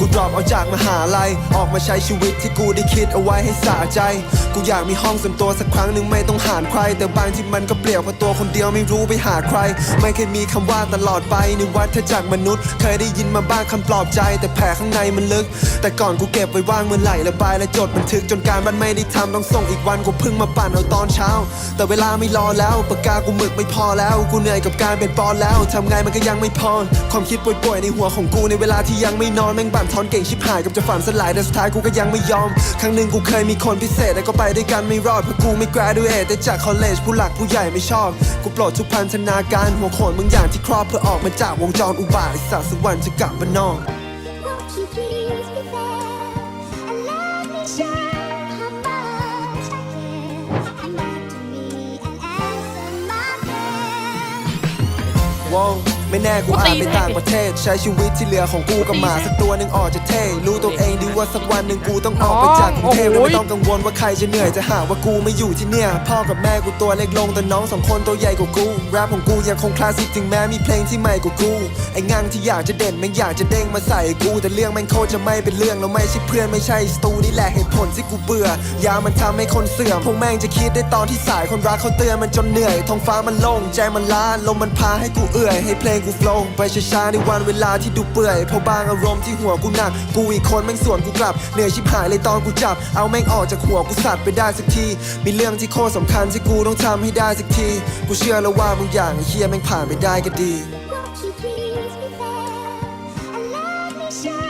you've been away. I haven't seen the light of day. I'm lost without you, can't find my way. Won't you please be fair and let me show how much I care? Come back to me and answer my prayer. วองกูดรอปออกจากมหาลัย ออกมาใช้ชีวิตที่กูได้คิดเอาไว้ให้สะใจ กูอยากมีห้องส่วนตัวสักครั้งหนึ่งไม่ต้องหานใคร แต่บางที่มันก็เปลี่ยวเพราะตัวคนเดียวไม่รู้ไปหาใคร ไม่เคยมีคำว่าตลอดไปในวัฏจักรมนุษย์ เคยได้ยินมาบ้างคำปลอบใจ แต่แผลข้างในมันลึก แต่ก่อนกูเก็บไว้ว่างเมื่อไหร่ระบายและจดบันทึกจนการมันไม่ได้ทำต้องส่งอีกวันกูเพิ่งมาปั่นเอาตอนเช้า แต่เวลาไม่รอแล้วปากกากูหมึกไม่พอแล้ว กูเหนื่อยกับการเป็นปอนแล้วทำไงมันก็ยังไม่พอความคิดป่วยๆในหัวของกูในเวลาที่ยังไม่นอนแม่งบั่นทอนเก่งชิบหายกับจะฝันสลายแต่สุดท้ายกูก็ยังไม่ยอม ครั้งหนึ่งกูเคยมีคนพิเศษแต่ก็ไปด้วยกันไม่รอดเพราะกูไม่ graduate แต่จาก college ผู้หลักผู้ใหญ่ไม่ชอบ กูปลดทุกพันธนาการหัวโขนบางอย่างที่ครอบเพื่อออกมาจากวงจรอุบาทไอ้สัตว์สักวันจะกลับมานอก Won't you please be fair and let me show how much I care? Come back to me and answer my prayer. ว้าว ไม่แน่กูอาจไปต่างประเทศ ใช้ชีวิตที่เหลือของกูกับหมาสักตัวหนึ่งออกจะเท่ รู้ตัวเองดีว่าสักวันหนึ่งกูต้องออกไปจากกรุงเทพอ๋แล้อวไม่ต้องกังวลว่าใครจะเหนื่อยจะหาว่ากูไม่อยู่ที่เนี่ย พ่อกับแม่กูตัวเล็กลงแต่น้องสองคนตัวใหญ่กว่ากูแรปของกูยังคงคลาสสิกถึงแม้มีเพลงที่ใหม่กว่ากูไอ้งังที่อยากจะเด่นแม่งอยากจะเด้งมาใส่กู แต่เรื่องแม่งโคตรจะไม่เป็นเรื่องแล้วไม่ใช่เพื่อนไม่ใช่สตูนี่แหละเหตุผลที่กูเบื่อยามันทำให้คนเสื่อมพวกแม่งจะคิดได้ตอนที่สายคนรักเขาเตือนมันจนเหนื่อยท้องฟ้ามันโล่งใจมันล้าลมมันพาให้กูเอื่อยให้เพลงงกูโฟล์ไปช้าๆในวันเวลาที่ดูเปื่อยเพราะบางอารมณ์ที่หัวกูหนัก กูอีกคนแม่งส่วนกูกลับเหนื่อยชิบหายเลยตอนกูจับ เอาแม่งออกจากหัวกูสัตว์ไปได้สักที มีเรื่องที่โคตรสำคัญที่กูต้องทำให้ได้สักที กูเชื่อแล้วว่าบางอย่างเฮียแม่งผ่านไปได้ก็ดี Won't you please be there let me shine?